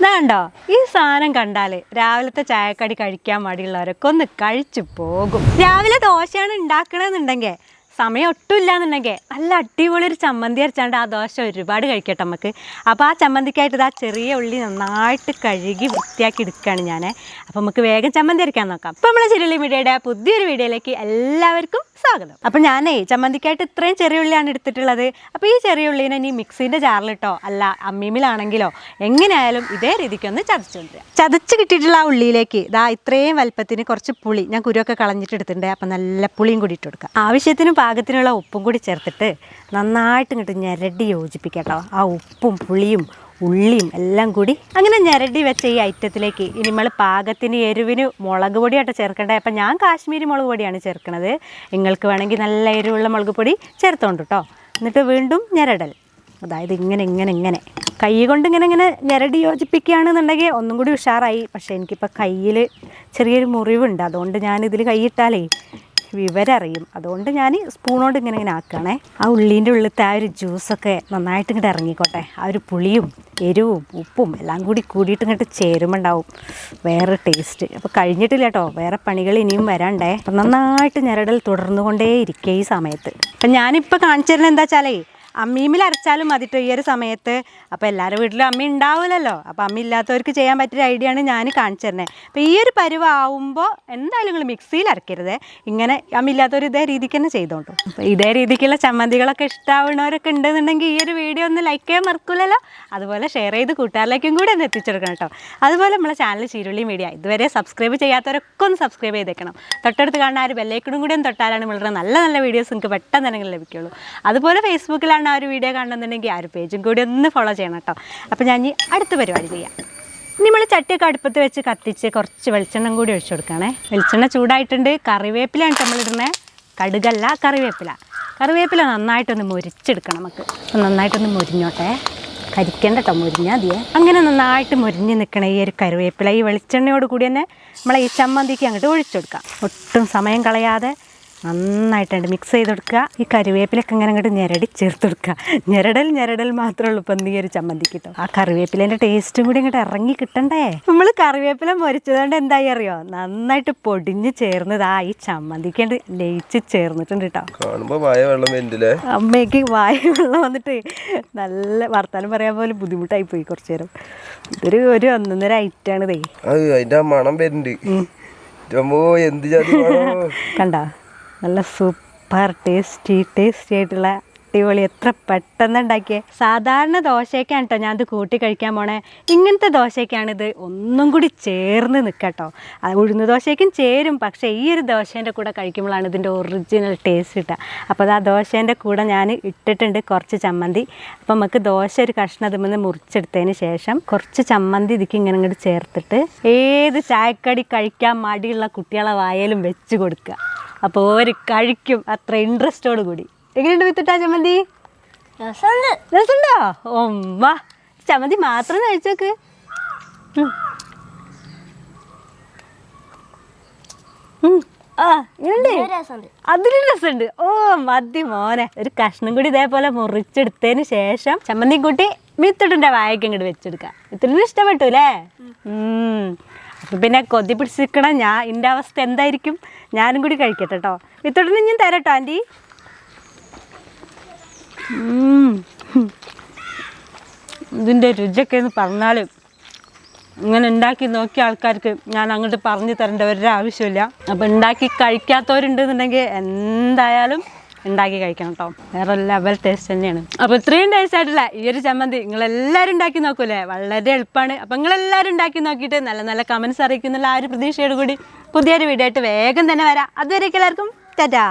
ഇതാണ്ടോ ഈ സാധനം കണ്ടാൽ രാവിലത്തെ ചായക്കടി കഴിക്കാൻ മടിയുള്ളവരൊക്കെ ഒന്ന് കഴിച്ചു പോകും. രാവിലെ ദോശയാണ് ഉണ്ടാക്കണമെന്നുണ്ടെങ്കിൽ സമയം ഒട്ടും എന്നുണ്ടെങ്കിൽ നല്ല അടിപൊളി ഒരു ചമ്മന്തി അരച്ചാണ്ട് ആ ദോശ ഒരുപാട് കഴിക്കട്ടെ നമുക്ക്. അപ്പോൾ ആ ചമ്മന്തിക്കായിട്ട് ആ ചെറിയ ഉള്ളി നന്നായിട്ട് കഴുകി വൃത്തിയാക്കി എടുക്കുകയാണ് ഞാൻ അപ്പോൾ നമുക്ക് വേഗം ചമ്മന്തി അരക്കാൻ നോക്കാം. അപ്പോൾ നമ്മളെ ചെറിയ മീഡിയയുടെ പുതിയൊരു വീഡിയോയിലേക്ക് എല്ലാവർക്കും സ്വാഗതം. അപ്പോൾ ഞാനേ ചമ്മന്തിക്കായിട്ട് ഇത്രയും ചെറിയ ഉള്ളിയാണ് എടുത്തിട്ടുള്ളത്. അപ്പോൾ ഈ ചെറിയ ഉള്ളിനെ ഇനി മിക്സിന്റെ ജാറിലിട്ടോ അല്ല അമ്മീമിലാണെങ്കിലോ എങ്ങനെയായാലും ഇതേ രീതിക്കൊന്ന് ഒന്ന് ചതച്ചു ചതച്ച് കിട്ടിയിട്ടുള്ള ആ ഉള്ളിയിലേക്ക് ഇതാ ഇത്രയും വലുപ്പത്തിന് കുറച്ച് പുളി ഞാൻ കുരുവൊക്കെ കളഞ്ഞിട്ട് എടുത്തിട്ടുണ്ട് അപ്പം നല്ല പുളിയും കൂടി ഇട്ട് കൊടുക്കുക ആവശ്യത്തിനും പാകത്തിനുള്ള ഉപ്പും കൂടി ചേർത്തിട്ട് നന്നായിട്ട് ഇങ്ങോട്ട് ഞെരടി യോജിപ്പിക്കട്ടോ ആ ഉപ്പും പുളിയും ഉള്ളിയും എല്ലാം കൂടി അങ്ങനെ ഞരടി വെച്ച ഈ ഐറ്റത്തിലേക്ക് ഇനി നമ്മൾ പാകത്തിന് എരിവിന് മുളക് പൊടിയായിട്ട് ചേർക്കേണ്ടത്. അപ്പം ഞാൻ കാശ്മീരി മുളക് പൊടിയാണ് ചേർക്കുന്നത്. നിങ്ങൾക്ക് വേണമെങ്കിൽ നല്ല എരിവുള്ള മുളക് പൊടി ചേർത്തോണ്ട് കേട്ടോ എന്നിട്ട് വീണ്ടും ഞരടൽ. അതായത് ഇങ്ങനെ ഇങ്ങനെ ഇങ്ങനെ. കൈ കൊണ്ട് ഇങ്ങനെ ഇങ്ങനെ ഞരടി യോജിപ്പിക്കുകയാണെന്നുണ്ടെങ്കിൽ ഒന്നും കൂടി ഉഷാറായി. പക്ഷേ എനിക്കിപ്പോൾ കയ്യിൽ ചെറിയൊരു മുറിവുണ്ട്. അതുകൊണ്ട് ഞാൻ കൈയിട്ടാലേ വിവരം അറിയും അതുകൊണ്ട് ഞാൻ സ്പൂണോണ്ട് ഇങ്ങനെ ഇങ്ങനെ ആക്കുകയാണേ. ആ ഉള്ളീന്റെ ഉള്ളിലത്തെ ആ ഒരു ജ്യൂസൊക്കെ നന്നായിട്ട് ഇങ്ങോട്ട് ഇറങ്ങിക്കോട്ടെ. ആ ഒരു പുളിയും എരിവും ഉപ്പും എല്ലാം കൂടി കൂടിയിട്ട് ഇങ്ങോട്ട് ചേരുമുണ്ടാവും വേറെ ടേസ്റ്റ്. അപ്പോൾ കഴിഞ്ഞിട്ടില്ല കേട്ടോ വേറെ പണികൾ ഇനിയും വരാണ്ടേ. അപ്പം നന്നായിട്ട് ഞെരടൽ തുടർന്നുകൊണ്ടേ ഇരിക്കേ ഈ സമയത്ത്. അപ്പം ഞാനിപ്പോൾ കാണിച്ചു തരുന്നത് എന്താ വെച്ചാലേ അമ്മീമിൽ അരച്ചാലും മതിട്ടോ ഈ ഒരു സമയത്ത്. അപ്പോൾ എല്ലാവരുടെ വീട്ടിലും അമ്മ ഉണ്ടാവില്ലല്ലോ അപ്പോൾ അമ്മ ഇല്ലാത്തവർക്ക് ചെയ്യാൻ പറ്റിയ ഐഡിയ ആണ് ഞാൻ കാണിച്ചു തരുന്നത് അപ്പോൾ ഈ ഒരു പരുവാകുമ്പോൾ എന്തായാലും നിങ്ങൾ മിക്സിയിൽ അരക്കരുത്. ഇങ്ങനെ അമ്മ ഇല്ലാത്തവർ ഇതേ രീതിക്ക് തന്നെ ചെയ്തോണ്ടു അപ്പോൾ ഇതേ രീതിക്കുള്ള ചമ്മന്തികളൊക്കെ ഇഷ്ടമാവുന്നവരൊക്കെ ഉണ്ടെന്നുണ്ടെങ്കിൽ ഈ ഒരു വീഡിയോ ഒന്ന് ലൈക്ക് ചെയ്യാൻ മറക്കില്ലല്ലോ അതുപോലെ ഷെയർ ചെയ്ത് കൂട്ടുകാരിലേക്കും കൂടി ഒന്ന് എത്തിച്ചെടുക്കണം കേട്ടോ അതുപോലെ നമ്മളെ ചാനൽ ചീരുള്ളി മീഡിയ ഇതുവരെ സബ്സ്ക്രൈബ് ചെയ്യാത്തവരൊക്കെ ഒന്ന് സബ്സ്ക്രൈബ് ചെയ്തേക്കണം. തൊട്ടടുത്ത് കാണുന്ന ആ ഒരു ബെല്ലൈക്കണും കൂടി ഒന്ന് തൊട്ടാലാണ് വളരെ നല്ല നല്ല വീഡിയോസ് നിങ്ങൾക്ക് പെട്ടെന്ന് തന്നെ ലഭിക്കുള്ളൂ. അതുപോലെ ഫേസ്ബുക്കിലാണ് ആ ഒരു വീഡിയോ കാണണമെന്നുണ്ടെങ്കിൽ ആ ഒരു പേജും കൂടി ഒന്ന് ഫോളോ ചെയ്യണം കേട്ടോ. അപ്പോൾ ഞാൻ ഇനി അടുത്ത പരിപാടി ചെയ്യാം. നമ്മൾ ചട്ടിയൊക്കെ അടുപ്പത്ത് വെച്ച് കത്തിച്ച് കുറച്ച് വെളിച്ചെണ്ണം കൂടി ഒഴിച്ചു കൊടുക്കണേ. വെളിച്ചെണ്ണ ചൂടായിട്ടുണ്ട്. കറിവേപ്പിലാണ് നമ്മളിടുന്നത് കടുകല്ല കറിവേപ്പില. കറിവേപ്പില നന്നായിട്ടൊന്ന് മുരിച്ചെടുക്കണം നമുക്ക്. നന്നായിട്ടൊന്ന് മുരിഞ്ഞോട്ടെ. കരിക്കേണ്ട കേട്ടോ മുരിഞ്ഞാൽ മതിയെ. അങ്ങനെ നന്നായിട്ട് മുരിഞ്ഞ് നിൽക്കണ ഈ ഒരു കറിവേപ്പില ഈ വെളിച്ചെണ്ണയോട് കൂടി തന്നെ നമ്മളെ ഈ ചമ്മന്തിക്ക് അങ്ങോട്ട് ഒഴിച്ചു കൊടുക്കാം. ഒട്ടും സമയം കളയാതെ നന്നായിട്ടുണ്ട്. മിക്സ് ചെയ്ത് കൊടുക്കുക ഈ കറിവേപ്പിലൊക്കെ ഇങ്ങനെ അങ്ങോട്ട് ഞെരടി ചേർത്ത് കൊടുക്കുക ഞെരടൽ ഞെരടൽ മാത്രമേ ഉള്ളൂ ഇപ്പം ഈ ഒരു ചമ്മന്തി കിട്ടും ആ കറിവേപ്പിലേന്റെ ടേസ്റ്റും കൂടി അങ്ങോട്ട് ഇറങ്ങി കിട്ടണ്ടേ? നമ്മൾ കറിവേപ്പില മുരിച്ചതുകൊണ്ട് എന്തായി അറിയോ? നന്നായിട്ട് പൊടിഞ്ഞ് ചേർന്നത് ഈ ചമ്മന്തിക്ക് അങ്ങട് ലയിച്ച് ചേർന്നിട്ടുണ്ട് കേട്ടോ കാണുമ്പോൾ വായ വെള്ളം വരുന്നില്ലേ അമ്മയ്ക്ക് വായ വെള്ളം വന്നിട്ട് നല്ല വർത്താനം പറയാൻ പോലും ബുദ്ധിമുട്ടായി പോയി കുറച്ചു നേരം. ഇതൊരു ഒരു ഒന്നൊന്നര ഐറ്റാണ് ഇതേ. അത് അതിന്റെ മണം വരുന്നുണ്ട് കണ്ട? നല്ല സൂപ്പർ ടേസ്റ്റി ടേസ്റ്റി ആയിട്ടുള്ള അടിപൊളി. എത്ര പെട്ടെന്ന് ഉണ്ടാക്കിയേ സാധാരണ ദോശയൊക്കെയാണ് കേട്ടോ ഞാൻ ഇത് കൂട്ടി കഴിക്കാൻ പോണേ. ഇങ്ങനത്തെ ദോശയൊക്കെയാണിത് ഒന്നും കൂടി ചേർന്ന് നിൽക്കട്ടോ ഉഴുന്ന ദോശയ്ക്കും ചേരും. പക്ഷേ ഈ ഒരു ദോശേന്റെ കൂടെ കഴിക്കുമ്പോഴാണ് ഇതിന്റെ ഒറിജിനൽ ടേസ്റ്റ് കിട്ടുക. അപ്പോൾ അത് ആ ദോശേന്റെ കൂടെ ഞാൻ ഇട്ടിട്ടുണ്ട് കുറച്ച് ചമ്മന്തി. അപ്പോൾ നമുക്ക് ദോശ ഒരു കഷ്ണം അതിൽ മുറിച്ചെടുത്തതിന് ശേഷം കുറച്ച് ചമ്മന്തി ഇതിക്ക് ഇങ്ങനെ ഇങ്ങോട്ട് ചേർത്തിട്ട് ഏത് ചായക്കടി കഴിക്കാൻ മടിയുള്ള കുട്ടികളെ വായലും വെച്ച് കൊടുക്കുക. അപ്പോൾ ഒരു കഴിക്കും. അത്ര ഇൻട്രസ്റ്റോട് കൂടി. എങ്ങനെയുണ്ട് വിത്തിട്ടാ ചമ്മന്തി? രസമുണ്ടോ. ഒമ്മ ചമ്മന്തി മാത്രം കഴിച്ചോക്ക് അതിലും രസമുണ്ട്. ഓ മതി മോനെ. ഒരു കഷ്ണം കൂടി ഇതേപോലെ മുറിച്ചെടുത്തതിന് ശേഷം ചമ്മന്തി കൂട്ടി വിത്തിട്ടിന്റെ വായക്ക് ഇങ്ങോട്ട് വെച്ചെടുക്കാം. വിത്തിട്ടിന് ഇഷ്ടപ്പെട്ടു അല്ലേ? പിന്നെ കൊതി പിടിച്ചിരിക്കണ ഞാൻ എന്റെ അവസ്ഥ എന്തായിരിക്കും? ഞാനും കൂടി കഴിക്കട്ടെ കേട്ടോ വിത്തോട്ടിന് ഞാൻ തരട്ടോ ആന്റി ഉം. ഇതിന്റെ രുചിയൊക്കെ എന്ന് പറഞ്ഞാൽ ഇങ്ങനെ ഉണ്ടാക്കി നോക്കിയ ആൾക്കാർക്ക് ഞാൻ അങ്ങോട്ട് പറഞ്ഞു തരേണ്ട ഒരു ആവശ്യമില്ല. അപ്പോൾ ഉണ്ടാക്കി കഴിക്കാത്തവരുണ്ടെന്നുണ്ടെങ്കിൽ എന്തായാലും ഉണ്ടാക്കി കഴിക്കണം കേട്ടോ വേറെ ലെവൽ ടേസ്റ്റ് തന്നെയാണ്. അപ്പോൾ ഇത്രയും ടേസ്റ്റ് ആയിട്ടില്ല ഈ ഒരു ചമ്മന്തി നിങ്ങളെല്ലാവരും ഉണ്ടാക്കി നോക്കൂലേ? വളരെ എളുപ്പമാണ് അപ്പം നിങ്ങളെല്ലാവരും ഉണ്ടാക്കി നോക്കിയിട്ട് നല്ല നല്ല കമന്റ്സ് അറിയിക്കുന്നുള്ള ആ ഒരു പ്രതീക്ഷയോട് കൂടി പുതിയൊരു വീഡിയോ ആയിട്ട് വേഗം തന്നെ വരാം. അതുവരേക്കും എല്ലാവർക്കും ടാറ്റാ!